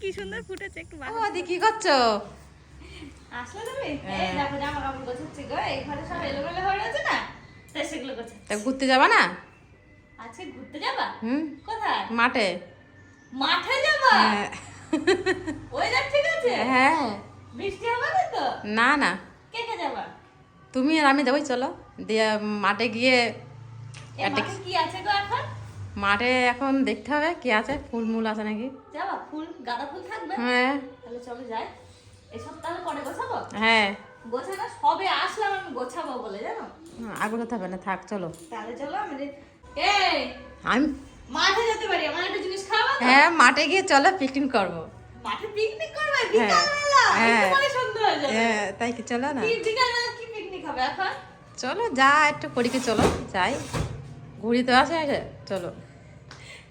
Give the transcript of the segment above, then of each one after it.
কি সুন্দর ফুটেছে একটু দি কি করছ? আসলে তুমি হ্যাঁ। এই দেখো জামা কাপড় গোছাচ্ছি গো এই ঘরে সব এলোমেলো হয়ে না? তাই সেগুলো গোছা তা ঘুরতে যাবা না? আজকে ঘুরতে যাবা? হুম। কোথায়? মাঠে। মাঠে যাবা? হ্যাঁ। ওয়েদার ঠিক আছে? হ্যাঁ। বৃষ্টি হবে না তো? না না। কে কে যাবা? তুমি আর আমি যাবোই চলো। দিয়ে মাঠে গিয়ে কি আছে গো এখন? মাঠে এখন দেখতে হবে কি আছে ফুল মূল আছে নাকি? যাবা ফুল গাঁদা ফুল থাকবে? হ্যাঁ। তাহলে চলো যাই। এই সপ্তাহে পরে গোছাবো? হ্যাঁ। গোছানো সবে আসলাম আমি গোছাবো বলে জানো? আগে কোথাও হবে না থাক চলো। তাহলে চলো আমি এই! আমি মাঠে যেতে পারি আমার একটা জিনিস খাওয়া হ্যাঁ মাঠে গিয়ে চলো পিকনিক করব। মাঠে পিকনিক করবে? হ্যাঁ। বিকালবেলা হ্যাঁ। সন্ধ্যা হয়ে যাবে। হ্যাঁ তাই কি চলো না। বিকালবেলা কি পিকনিক হবে এখন? চলো যা একটু পরীকে চলো যাই। ঘুরি তো আসে আছে চলো।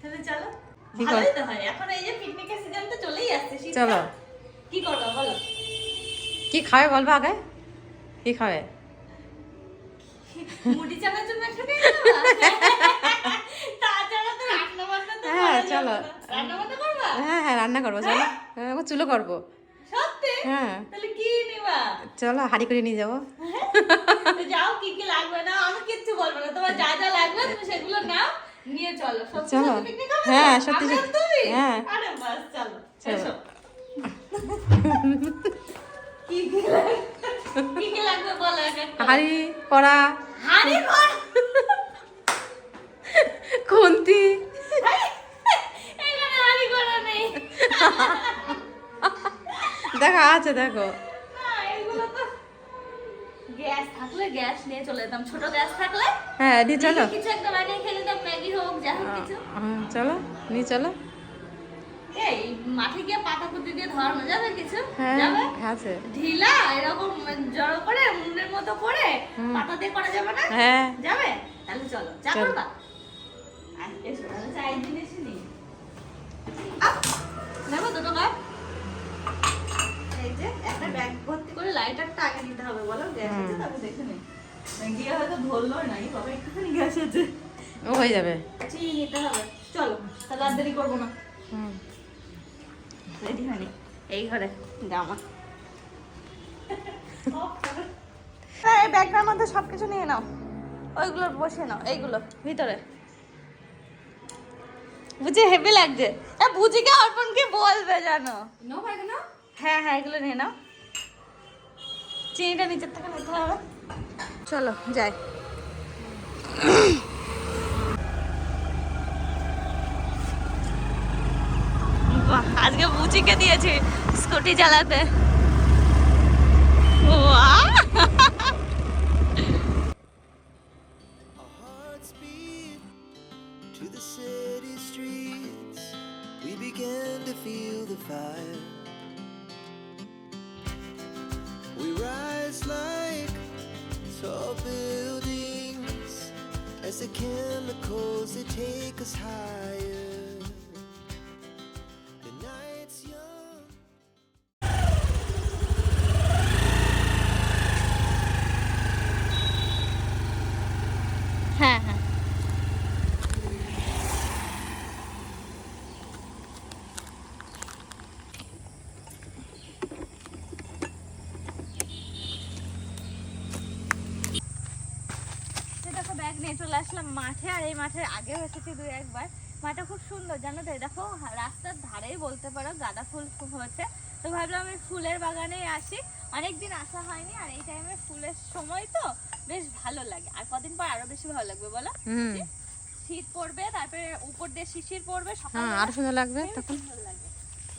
তাহলে চলো। ভালোই তো হয়। এখন এই যে পিকনিকের সিজন তো চলেই আসছে চলো। কি করব বলো? কি খাবে বলব আগে? কি খাবে? মুড়ি চানার জন্য একটা নিয়ে তো হ্যাঁ, চলো। হ্যাঁ হ্যাঁ রান্না করব চলো। হ্যাঁ চুলো করব। হ্যাঁ। তাহলে কি নিবা? চলো হাড়ি করে নিয়ে যাব। যাও কি কি লাগবে না? আমি কিচ্ছু বলব না। তোমার যা যা লাগবে তুমি সেগুলো নাও। নিয়ে চলো চলো। হ্যাঁ, সত্যি সত্যি। হ্যাঁ। আরে বাস চলো চলো। কি কি কি লাগবে বলো এক হাড়ি কড়া হাড়ি খুন্তি। এখানে হাড়ি নেই। দেখো আছে দেখো। গ্যাস থাকলে গ্যাস নিয়ে চলে যেতাম। ছোট গ্যাস থাকলে হ্যাঁ নিয়ে চলো। কিছু একটা বানিয়ে খেয়ে নিতাম ম্যাগি হোক যা হোক কিছু। চলো নিয়ে চলো। এই মাঠে গিয়ে পাতা পুঁতি দিয়ে ধরানো যাবে কিছু? হ্যাঁ যাবে? আছে। ঢিলা এরকম জড়ো করে মুন্ডের মতো করে। পাতা দিয়ে করা যাবে না? হ্যাঁ। যাবে? তাহলে চলো চা করবা? আয়, এসো তাহলে চা গিয়ে হয়তো ধরলো না বাবা একটুখানি গ্যাস আছে ও হয়ে যাবে। চিনি নিতে হবে। চলো তাহলে আর দেরি করব না। হুম। রেডি হয়নি এই ঘরে। জামা এই ব্যাগটার মধ্যে সব কিছু নিয়ে নাও। ওইগুলো বসে নাও এইগুলো। ভিতরে। বুঝে হেভি লাগছে। এ বুঝিকে অর্পণকে বলবে জানো? নো ভাই না হ্যাঁ হ্যাঁ এগুলো নিয়ে নাও। চিনিটা নিচের থেকে নিতে হবে। চলো যাই। আজকে বুচিকে দিয়েছি স্কুটি চালাতে। চলে আসলাম মাঠে আর এই মাঠের আগেও এসেছি দুই একবার। মাঠটা খুব সুন্দর জানো তো? দেখো রাস্তার ধারেই বলতে পারো গাঁদা ফুল হচ্ছে তো ভাবলাম আমি ফুলের বাগানেই আসি। অনেকদিন আসা হয়নি আর এই টাইমে ফুলের সময় তো বেশ ভালো লাগে। আর কদিন পর আরও বেশি ভালো লাগবে বলো? শীত পড়বে তারপরে উপর দিয়ে শিশির পড়বে সকাল হ্যাঁ আরও সুন্দর লাগবে তখন।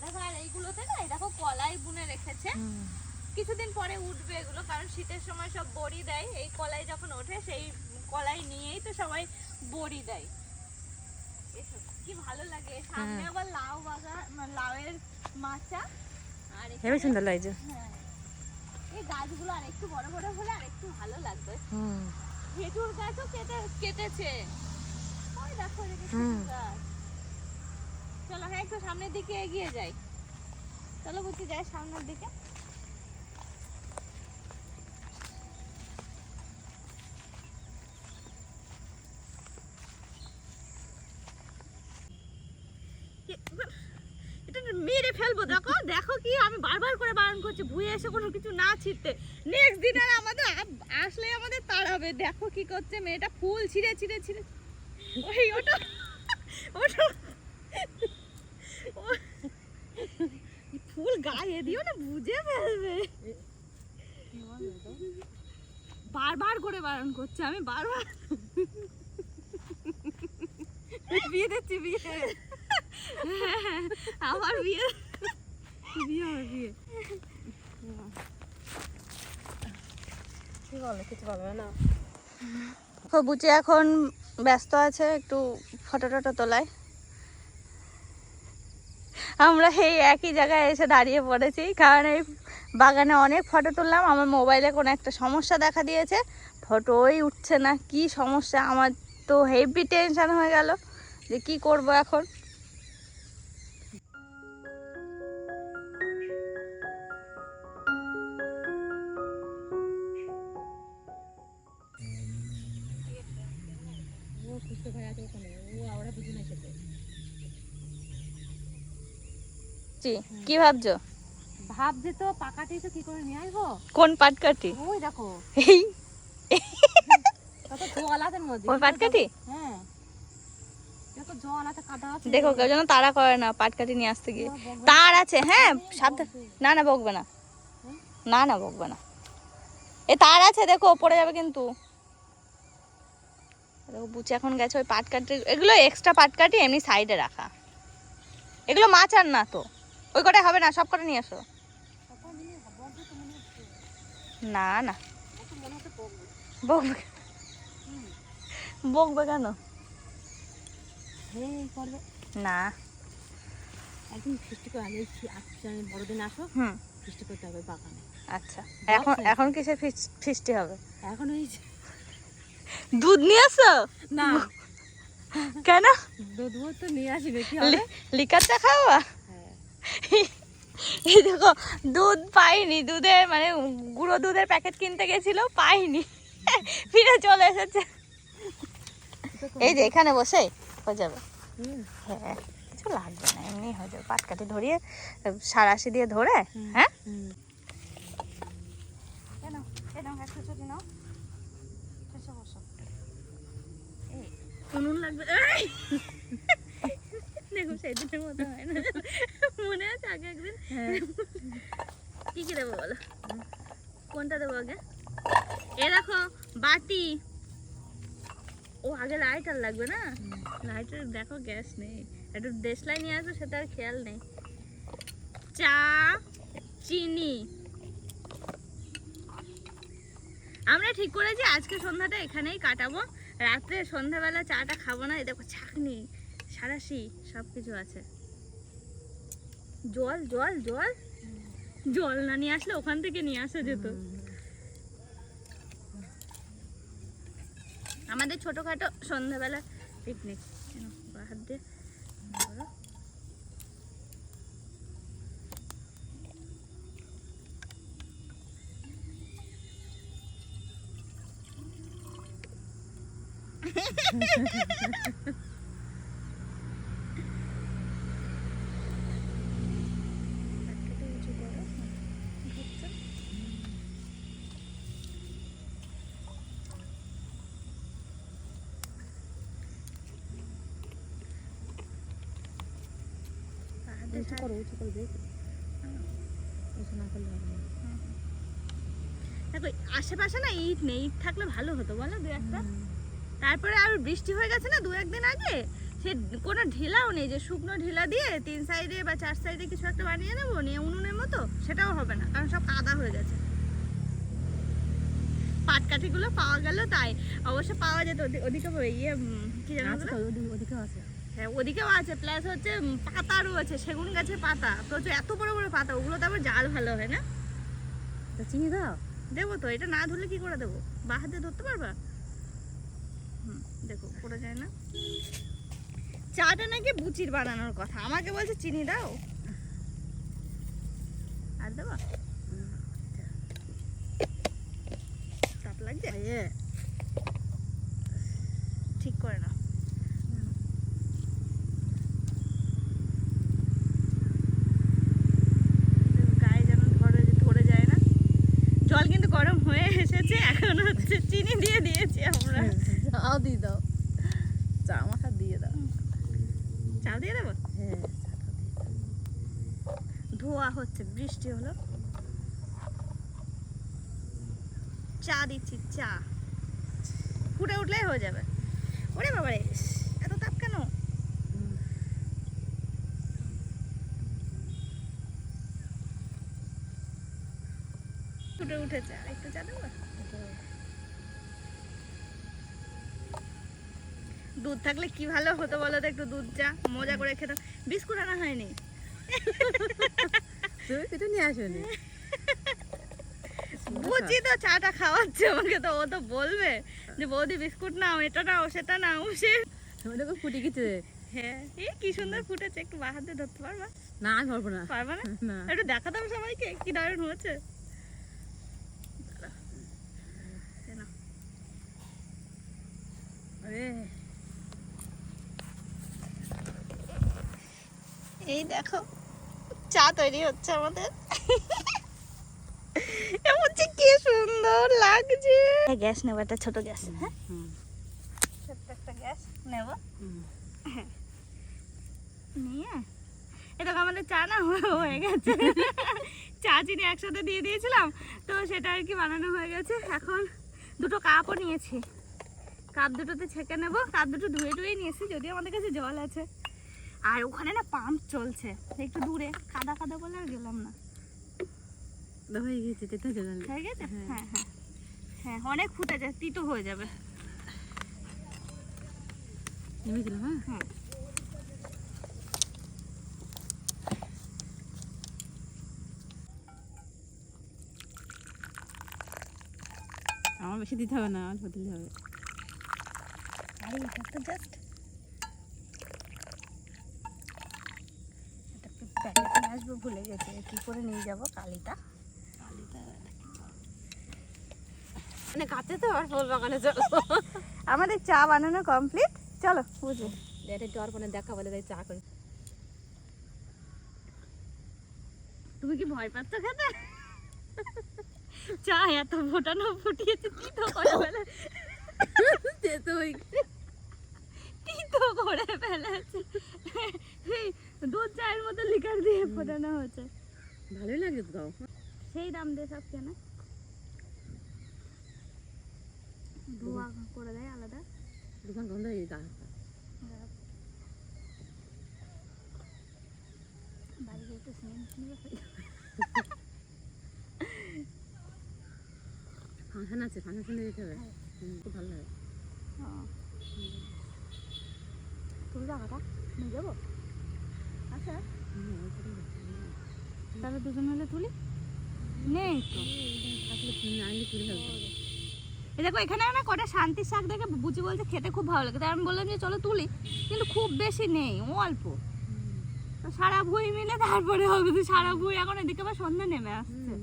দেখো আর এইগুলোতে না দেখো কলাই বুনে রেখেছে। কিছুদিন পরে উঠবে এগুলো কারণ শীতের সময় সব বড়ি দেয়। এই কলাই যখন ওঠে সেই কলাই নিয়েই তো সবাই বড়ি দেয়। কি ভালো লাগে। সামনে হ্যাঁ। আবার লাউ বাগান মানে লাউয়ের মাচা। আর হেবি সুন্দর লাগছে। হ্যাঁ। এই গাছগুলো আর একটু বড় বড় হলে আর একটু ভালো লাগবে। হুম। খেজুর গাছও কেটে কেটেছে। ওই দেখো গাছ। চলো হ্যাঁ একটু সামনের দিকে এগিয়ে যাই। চলো বুঝি যাই সামনের দিকে। এটা মেরে ফেলব, দেখো দেখো কি আমি বারবার করে বারণ করছি, ভুয়ে এসে কোনো কিছু না ছিটতে নেক্সট দিন আর আমাদের আসলে আমাদের তাড়াবে দেখো কি করছে মেয়েটা, ফুল ছিঁড়ে ছিঁড়ে ছিঁড়ে। ওই, ওটা ওটা। ফুল গায়ে দিও না, বুঝে ফেলবে। বারবার করে বারণ করছে, আমি বারবার। বিয়ে দিচ্ছি, বিয়ে। আমার বিয়ে। বিয়ে হবে বিয়ে। কি বলে কিছু বলবে না? বুচি এখন ব্যস্ত আছে একটু ফটো টটো তোলায়। আমরা সেই একই জায়গায় এসে দাঁড়িয়ে পড়েছি কারণ এই বাগানে অনেক ফটো তুললাম। আমার মোবাইলে কোনো একটা সমস্যা দেখা দিয়েছে। ফটোই উঠছে না কি সমস্যা? আমার তো হেভি টেনশান হয়ে গেল যে কি করব এখন? কি ভাবছ? ভাবছে তো পাকাটি তো কি করে নিয়ে আসব? কোন পাটকাঠি? ওই দেখো। এই। ওই পাটকাঠি? হ্যাঁ। দেখো কেউ যেন তাড়া করে না পাটকাঠি নিয়ে আসতে গিয়ে। তার আছে হ্যাঁ সাবধান। না না বকবে না। না না বকবে না। এ তার আছে দেখো পড়ে যাবে কিন্তু। দেখো বুচি এখন গেছে ওই পাটকাঠি। এগুলো এক্সট্রা পাটকাঠি এমনি সাইডে রাখা। এগুলো মাছ আর না তো। ওই কটাই হবে না? সব কটা নিয়ে আসো। না না। বকবে। বকবে কেন? না। একদিন ফিস্টি করে আগে বড়দিন আসো হুম। ফিস্টি করতে হবে বাগানে। আচ্ছা। এখন এখন কিসের ফিস- ফিস্টি হবে? এখন ওই দুধ নিয়ে আসো? না। কেন? দুধ তো নিয়ে আসি দেখি লিকার চা খাওয়া? এই দেখো দুধ পাইনি দুধের মানে গুঁড়ো দুধের প্যাকেট কিনতে গেছিল পাইনি। ফিরে চলে এসেছে। এই যে এখানে বসে হয়ে যাবে। হ্যাঁ কিছু লাগবে না এমনি হয়ে যাবে। পাটকাঠি ধরিয়ে সারাশি দিয়ে ধরে হ্যাঁ? উনুন লাগবে। দেখো মতো হয় না। মনে আছে আগে একদিন? হ্যাঁ। কি কি দেবো বলো? কোনটা দেবো আগে? এ দেখো বাটি ও আগে লাইটার লাগবে না? লাইটার দেখো গ্যাস নেই। একটু দেশলাই নিয়ে আসবে সেটা আর খেয়াল নেই। চা চিনি। আমরা ঠিক করেছি আজকে সন্ধ্যাটা এখানেই কাটাবো। রাত্রে সন্ধ্যাবেলা চাটা খাব না এই দেখো ছাকনি সারাশি সব কিছু আছে। জল জল জল। জল না নিয়ে আসলে ওখান থেকে নিয়ে আসা যেত। আমাদের ছোটখাটো সন্ধ্যাবেলা পিকনিক হাত দিয়ে ধরো। হাতটাকে উঁচু করো। হচ্ছে? পা হাতে উঁচু করো উঁচু করে দেখি উঁচু না করলে হবে দেখো আশেপাশে না ইট নেই ইট থাকলে ভালো হতো বলো দু একটা। তারপরে আর বৃষ্টি হয়ে গেছে না দু একদিন আগে? সে কোনো ঢিলাও নেই যে শুকনো ঢিলা দিয়ে তিন সাইডে বা চার সাইডে কিছু একটা বানিয়ে নেব নিয়ে উনুনের মতো সেটাও হবে না কারণ সব কাদা হয়ে গেছে। পাটকাঠিগুলো পাওয়া গেল তাই অবশ্য পাওয়া যেত ওদি- ওদিকে ইয়ে কি জানো ওদিকে ওদিকেও আছে। হ্যাঁ ওদিকেও আছে প্লাস হচ্ছে উম, পাতারও আছে সেগুন গাছের পাতা। প্রচুর এত বড় বড় পাতা ওগুলো তো আবার জাল ভালো হয় না? তা চিনি দাও। দেবো তো এটা না ধরলে কি করে দেবো? বা হাতে ধরতে পারবা? হুম দেখো পড়ে যায় না? চাটা নাকি বুচির বানানোর কথা আমাকে বলছে চিনি দাও। আর দেবা? তাপ লাগছে? ঠিক করে না হয়ে এখন হচ্ছে চিনি দিয়ে দিয়েছি আমরা। যাও দিয়ে দাও। চা মাখা দিয়ে দাও। চাল দিয়ে দেবো? হ্যাঁ ধোয়া হচ্ছে বৃষ্টি হলো। চা দিচ্ছি চা। ফুটে উঠলেই হয়ে যাবে। ওরে বাবারে এত তাপ কেন? ফুটে উঠেছে আর একটু চা দেবো? দুধ থাকলে কি ভালো হতো বলো তো একটু দুধ চা? মজা করে খেতাম। বিস্কুট আনা হয়নি। তুমি কিছু নিয়ে আসো নি বুঝি তো চাটা খাওয়াচ্ছে আমাকে তো ও তো বলবে যে বৌদি বিস্কুট নাও এটা নাও সেটা নাও সে ওটা তো ফুটে গেছে হ্যাঁ এই কি সুন্দর ফুটেছে একটু বাহার ধরতে পারবা? না আমি পারব না। পারবা না? না। একটু দেখাতাম সবাইকে কি দারুণ হয়েছে এই নাও। এই দেখো চা তৈরি হচ্ছে আমাদের। এমন কি সুন্দর লাগছে। গ্যাস নেব একটা ছোট গ্যাস হ্যাঁ? ছোট্ট একটা গ্যাস নেব। নিয়ে এটা আমাদের চা না হয়ে গেছে। চা চিনি একসাথে দিয়ে দিয়েছিলাম তো সেটা আর কি বানানো হয়ে গেছে। এখন দুটো কাপও নিয়েছি। কাপ দুটোতে ছেঁকে নেব কাপ দুটো ধুয়ে টুয়ে নিয়েছি যদিও আমাদের কাছে জল আছে। আর ওখানে না পাম্প চলছে একটু দূরে কাদা কাদা বলে আর গেলাম না। হয়ে গেছে তেতো জল হয়ে গেছে? হ্যাঁ। হ্যাঁ হ্যাঁ। অনেক ফুটেছে তিতো হয়ে যাবে। হ্যাঁ? হুম আমার বেশি দিতে হবে না অল্প দিলে হবে। আরে এটা তো জাস্ট প্যাকেটে আসব ভুলে গেছে কি করে নিয়ে যাব কালিটা? মানে কাছে তো আর ফুল বাগানে চলো। আমাদের চা বানানো কমপ্লিট চলো বুঝো এটা একটু আর মানে দেখা বলে তাই চা করি। তুমি কি ভয় পাচ্ছ খেতে? চা এত ফোটানো ফুটিয়েছে তিতো করে ফেলে তেতো হয়ে তিতো করে ফেলেছে। দুধ চায়ের মতো লিকার দিয়ে ফোটানো হচ্ছে ভালোই লাগে তো সেই দাম দিয়ে সব কেনা। ধোয়া করে দেয় আলাদা। দোকান বন্ধ হয়ে যেত বাড়ি গিয়ে একটু সিমেন্ট নিয়ে ফাংশন আছে ফাংশনে যেতে হবে। খুব ভালো লাগে। নিয়ে যাব? আচ্ছা। তাহলে দুজন তুলি? নেই তো। এই দেখো এখানে না কটা শান্তির শাক দেখে বুঝি বলছে খেতে খুব ভালো লাগে। তাই আমি বললাম যে চলো তুলি কিন্তু খুব বেশি নেই অল্প। তো সারা ভুঁই মিলে তারপরে হবে তো সারা ভুঁই এখন এদিকে আবার সন্ধ্যা নেমে আসছে।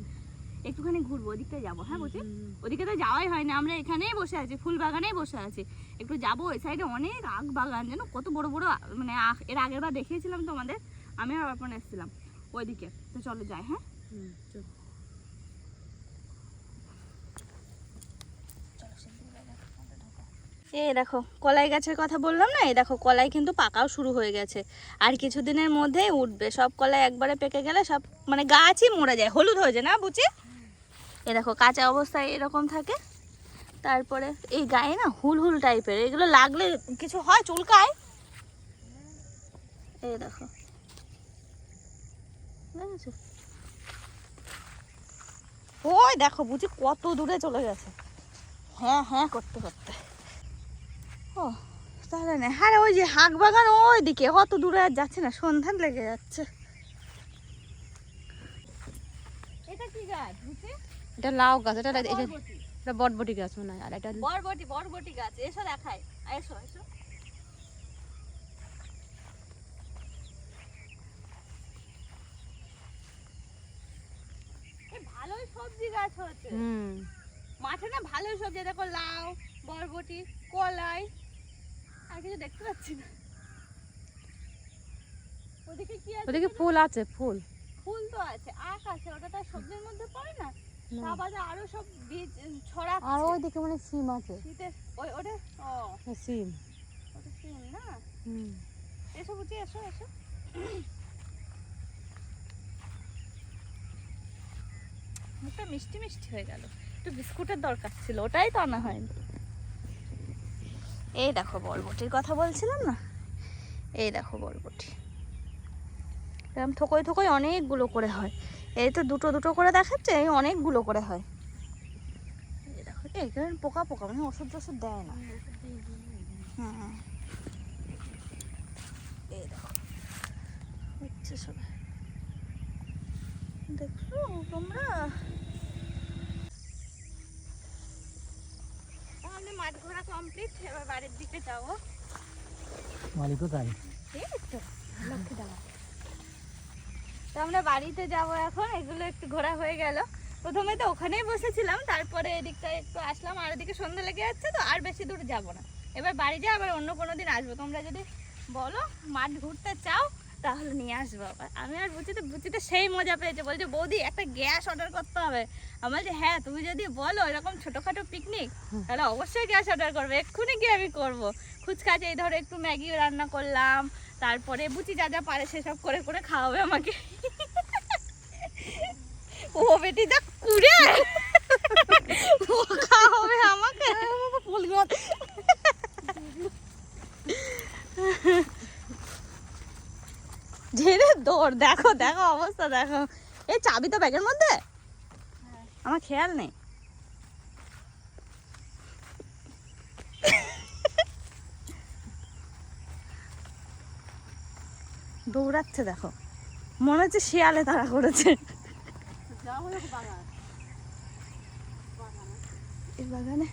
একটুখানি ঘুরবো ওদিকটা যাব হ্যাঁ বুঝি ওদিকে তো যাওয়াই হয় না আমরা এখানেই বসে আছি ফুল বাগানেই বসে আছি। একটু যাব ওই সাইডে অনেক আখ বাগান যেন কত বড় বড় মানে আখ এর আগের বার দেখিয়েছিলাম তোমাদের আমি আর অর্পণ এসেছিলাম ওইদিকে। তো চলো যাই হ্যাঁ? হুম, চল। এই দেখো কলাই গাছের কথা বললাম না? এই দেখো কলাই কিন্তু পাকাও শুরু হয়ে গেছে। আর কিছুদিনের মধ্যেই উঠবে। সব কলাই একবারে পেকে গেলে সব মানে গাছই মরে যায়। হলুদ হয়ে যায় না বুঝি? এই দেখো কাঁচা অবস্থায় এরকম থাকে। তারপরে এই গায়ে না হুল হুল টাইপের এগুলো লাগলে কিছু হয় চুলকায়। এই দেখো। দেখেছ? ওই দেখো বুঝি কত দূরে চলে গেছে। হ্যাঁ হ্যাঁ করতে করতে। ও তাহলে না। হ্যাঁ ওই যে হাঁক বাগান ওই দিকে অত দূরে আর যাচ্ছে না সন্ধান লেগে যাচ্ছে। এটা কি গাছ? এটা লাউ গাছ এটা এটা- এটা বটবটি গাছ মনে হয় আর এটা বরবটি বরবটি গাছ এসো দেখায় এসো এসো। ভালোই সবজি গাছ হচ্ছে। হুম। মাঠে না ভালোই সবজি দেখো লাউ বরবটি কলাই আর কিছু দেখতে পাচ্ছি না। ওদিকে কি আছে ওদিকে ফুল আছে ফুল। ফুল তো আছে আখ আছে ওটা তো আর সবজির মধ্যে পড়ে না? আরও সব বীজ ছড়াচ্ছে। আর ওই দিকে মানে সিম আছে। ওই ওটা? ও। সিম ওটা সিম না? হুম। এসো বুঝি এসো এসো। মুখটা মিষ্টি মিষ্টি হয়ে গেল। একটু বিস্কুটের দরকার ছিল ওটাই তো আনা হয়নি। এই দেখো বরবটির কথা বলছিলাম না? এই দেখো বরবটি। এরকম থোকই থোকই অনেকগুলো করে হয়। এই তো দুটো দুটো করে দেখাচ্ছে এই অনেকগুলো করে হয়। এই দেখো এই এখানে পোকা পোকা মানে ওষুধ টষুধ দেয় না। হ্যাঁ এই দেখো হচ্ছে সবাই। দেখছ তোমরা। তাহলে মাঠ ঘোরা কমপ্লিট এবার বাড়ির দিকে যাব। মালিক কোথায় এই তো লক্ষ্মী দাঁড়া তো আমরা বাড়িতে যাব এখন, এগুলো একটু ঘোরা হয়ে গেল। প্রথমে তো ওখানেই বসেছিলাম, তারপরে এদিকটা একটু আসলাম, আর এদিকে সন্ধ্যা লেগে যাচ্ছে তো, আর বেশি দূর যাব না। এবার বাড়ি যাই, আবার অন্য কোনো দিন আসব। তোমরা যদি বলো, মাঠ ঘুরতে চাও, তাহলে নিয়ে আসব আবার। আমি আর বুচিতে বুচিতে সেই মজা পেয়েছে। বলছে, বৌদি, একটা গ্যাস অর্ডার করতে হবে। আমি যে হ্যাঁ তুমি যদি বলো, এরকম ছোটোখাটো পিকনিক তাহলে অবশ্যই গ্যাস অর্ডার করবে। এক্ষুনি গিয়ে আমি করব। ফুচকা এই ধরো একটু ম্যাগি রান্না করলাম তারপরে বুচি যা যা পারে সেসব করে করে খাওয়াবে আমাকে। ও বেটি যা কুড়ে ও খাওয়াবে আমাকে। ঝেড়ে দৌড়, দেখো দেখো অবস্থা, দেখো। এই চাবি তো ব্যাগের মধ্যে? আমার খেয়াল নেই। দৌড়াচ্ছে, দেখো। মনে হচ্ছে শিয়ালে তারা করেছে। বাগানে।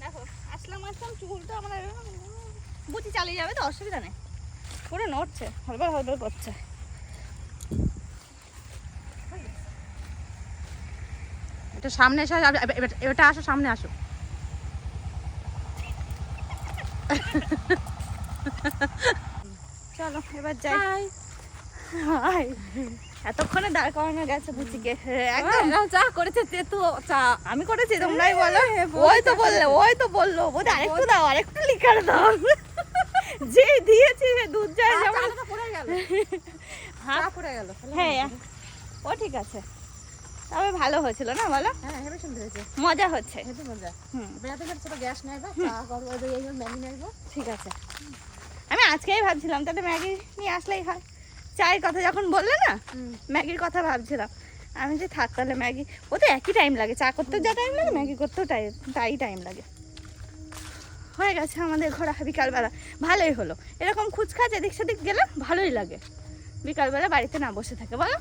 দেখো, আসলাম আসলাম, চুলটা আমার বুঝি চালিয়ে যাবে তো, অসুবিধা নেই। পুরো নড়ছে, হলবার হলবার করছে। এটা সামনে এসে এটা আসো, সামনে আসো। চলো এবার যাই। হাই এতক্ষণে দাঁড় করানো গেছে বুচিকে একদম। চা করেছে তেতো চা। আমি করেছি তোমরাই বলো। ওই তো বললে ওই তো বলল। বোধ আরেকটু দাও আরেকটু লিকার দাও। যে দিয়েছি সে দুধ যায় যেমন। পড়ে গেল। হ্যাঁ। পড়ে গেল হ্যাঁ ও ঠিক আছে। তবে ভালো হয়েছিল না বলো? হ্যাঁ হেবে সুন্দর হয়েছে। মজা হচ্ছে। হেবে মজা। হুম। বেড়াতে যাচ্ছে ছোট গ্যাস নেবে চা করব ওই এই ম্যাগি নেব। ঠিক আছে। আমি আজকেই ভাবছিলাম তাহলে ম্যাগি নিয়ে আসলেই হয়। চায়ের কথা যখন বললে না ম্যাগির কথা ভাবছিলাম। আমি যে থাক তাহলে ম্যাগি ও তো একই টাইম লাগে। চা করতেও যা টাইম লাগে ম্যাগি করতেও টাই তাই টাইম লাগে। হয়ে গেছে আমাদের ঘোরা বিকালবেলা। ভালোই হলো। এরকম খুচখাচ এদিক সেদিক গেলে ভালোই লাগে। বিকালবেলা বাড়িতে না বসে থাকে বলো?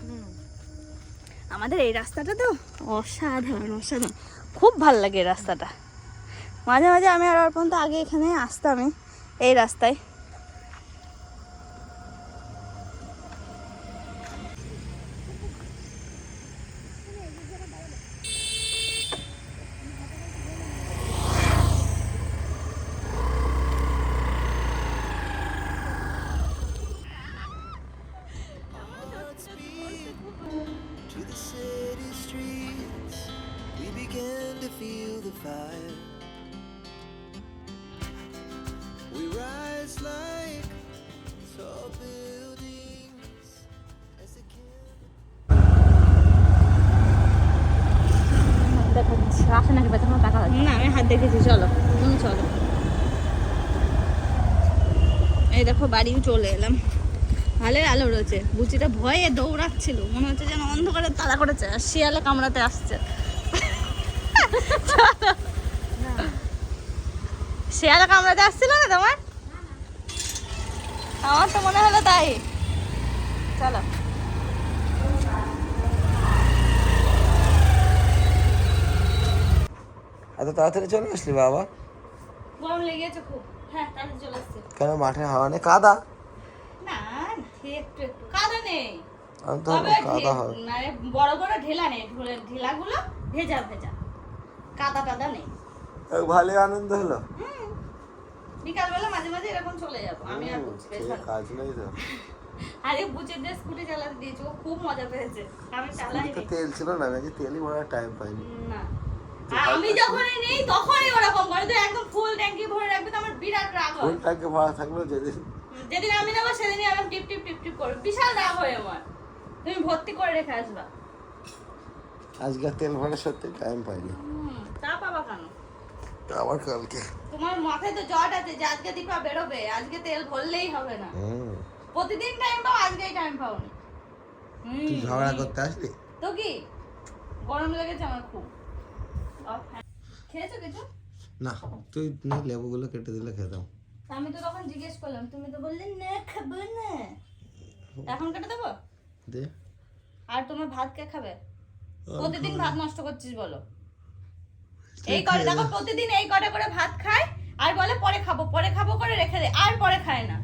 আমাদের এই রাস্তাটা তো অসাধারণ অসাধারণ। খুব ভালো লাগে এই রাস্তাটা। মাঝে মাঝে আমি আর অর্পণ তো আগে এখানে আসতামই এই রাস্তায়। দেখেছি চলো। তুমি চলো। এই দেখো বাড়ি চলে এলাম। ভালোই আলো রয়েছে। বুচিটা ভয়ে দৌড়াচ্ছিল। মনে হচ্ছে যেন অন্ধকারে তাড়া করেছে আর শিয়ালে কামড়াতে আসছে। শিয়ালে কামড়াতে আসছিল না তোমার? আমার তো মনে হলো তাই। চলো এত তাড়াতাড়ি চলে আসলি বাবা? গরম খুব। হ্যাঁ চলে আসছে। কেন মাঠে হাওয়া নেই? কাদা? না একটু একটু। কাদা নেই। আমি তো কাদা ঢে- মানে বড় বড় ঢেলা নেই। ঢোলে- ঢেলাগুলো ভেজা ভেজা। কাদা টাদা নেই। আনন্দ হলো। বিকালবেলা মাঝে মাঝে এরকম চলে যাব। আমি আর কাজ নেই তো। আরে বুচের যে স্কুটি চালাতে দিয়েছি। ও খুব মজা পেয়েছে। আমি চালাই তেল ছিল না নাকি তেলই ভরার টাইম পাইনি। না। আমি যখনই নেই তখনই ওরকম করে। তুই একদম ফুল ট্যাঙ্কি ভরে রাখবি তো আমার বিরাট রাগ হয়। ফুলটাকে ভরা থাকল যেদিন যেদিন আমি নেব সেদিনই আমার টিপ টিপ টিপ টিপ করবে। বিশাল রাগ হয় আমার। তুমি ভর্তি করে রেখে আসবা। আজকে তেল ভরার সত্যি টাইম পাইনি। তা পাবা কেন? আবার কালকে। তোমার মাথায় তো জট আছে যে আজকে দীপা বেরোবে। আজকে তেল ভরলেই হবে না। প্রতিদিন টাইম পাও আজকেই টাইম পাও না ঝগড়া করতে আসলি? তো কি? গরম লেগেছে আমার খুব। খেয়েছো কিছু? না তুই নি লেবুগুলো কেটে দিলে খেতাম আমি তো তখন জিজ্ঞেস করলাম তুমি তো বললে না খাব না। এখন কেটে দেবো? দে। আর তোমার ভাত কে খাবে? প্রতিদিন ভাত নষ্ট করছিস বলো। এই করে দেখো প্রতিদিন এই কটা করে ভাত খায় আর বলে পরে খাব পরে খাব করে রেখে দে আর পরে খায় না।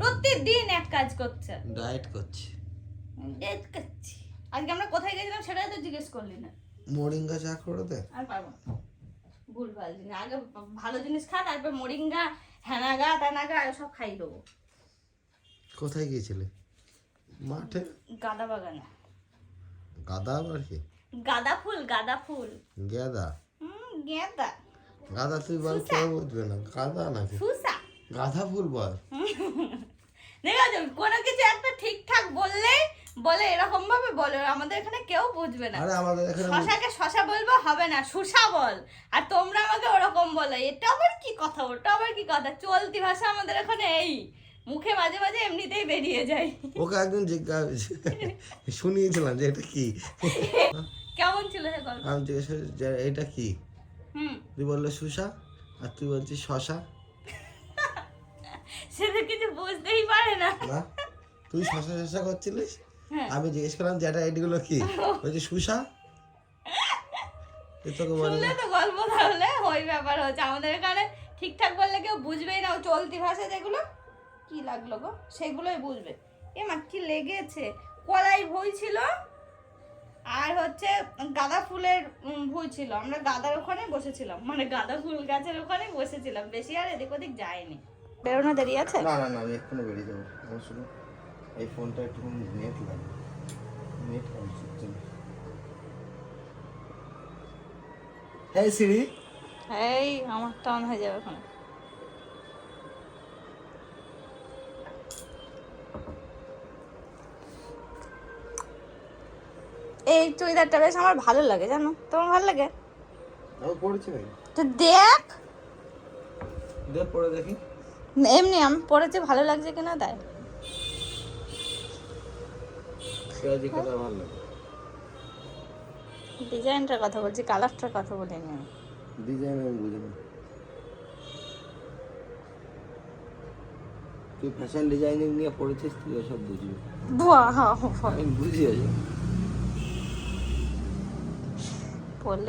প্রতিদিন এক কাজ করছে। ডায়েট করছি। করছি। আজকে আমরা কোথায় গেছিলাম সেটাই তো জিজ্ঞেস করলি না। মোরিঙ্গা চা করে দে আর পারব না। ভুল ভালো জিনিস। আগে ভালো জিনিস খা তারপর মরিঙ্গা হ্যানাগা ট্যানাগা সব খাই দেবো। কোথায় গিয়েছিলে? মাঠে? গাঁদা বাগানে। গাদা আবার কি? গাঁদা ফুল গাঁদা ফুল। গেদা? হুম গেঁদা। গাদা তুই বল কেউ বুঝবে না। গাদা নাকি? ফুসা গাধা ফুল বল। দেখো কোনো কিছু একটা ঠিকঠাক বললে বলে এরকম ভাবে বলে আমাদের এখানে কেউ বুঝবে না। আরে আমাদের এখানে শশাকে শশা বলব হবে না সুসা বল। আর তোমরা আমাকে ওরকম বলো এটা আবার কি কথা ওটা আবার কি কথা? চলতি ভাষা আমাদের এখানে এই। মুখে মাঝে মাঝে এমনিতেই বেরিয়ে যায়। ওকে একদিন জিজ্ঞাসা শুনিয়েছিলাম যে এটা কি। কেমন ছিল সে গল্প? আমি জিজ্ঞেস যে এটা কি? হুম। তুই বললে সুসা আর তুই বলছিস শশা। সে তো কিছু বুঝতেই পারে না? তুই শশা শশা করছিলিস। আমি জিজ্ঞেস করলাম যে এটা এগুলো কি? বলছি সুসা। শুনলে তো গল্প তাহলে ওই ব্যাপার হচ্ছে। আমাদের এখানে ঠিকঠাক বললে কেউ বুঝবেই না ও চলতি ভাষা যেগুলো কি লাগল গো? সেগুলোই বুঝবে। এ মা কি লেগেছে? কলাই ভুই ছিল আর হচ্ছে গাঁদা ফুলের ভুই ছিল। আমরা গাঁদার ওখানে বসেছিলাম। মানে গাঁদা ফুল গাছের ওখানে বসেছিলাম। বেশি আর এদিক ওদিক যায়নি বেরোনো দেরি আছে? না না না আমি এক্ষুনি বেরিয়ে যাব। শুধু এই ফোনটা একটু নেট লাগবে নেট জন্য হ্যাঁ সিরি এই আমারটা অন হয়ে যাবে ওখানে এই চুড়িদারটা বেশ আমার ভালো লাগে জানো? তোমার ভালো লাগে? আমি পড়েছি ভাই তো দেখ। দেখ পড়ে দেখি। এমনি আমি পরেছে ভালো লাগছে কিনা তাই। পেঁয়াজি কালার ভালো লাগে। ডিজাইনটার কথা বলছি কালারটার কথা বলিনি আমি ডিজাইন আমি বুঝিনি। তুই ফ্যাশন ডিজাইনিং নিয়ে পড়েছিস তুই সব বুঝবি। বাহ আমি বুঝি আছে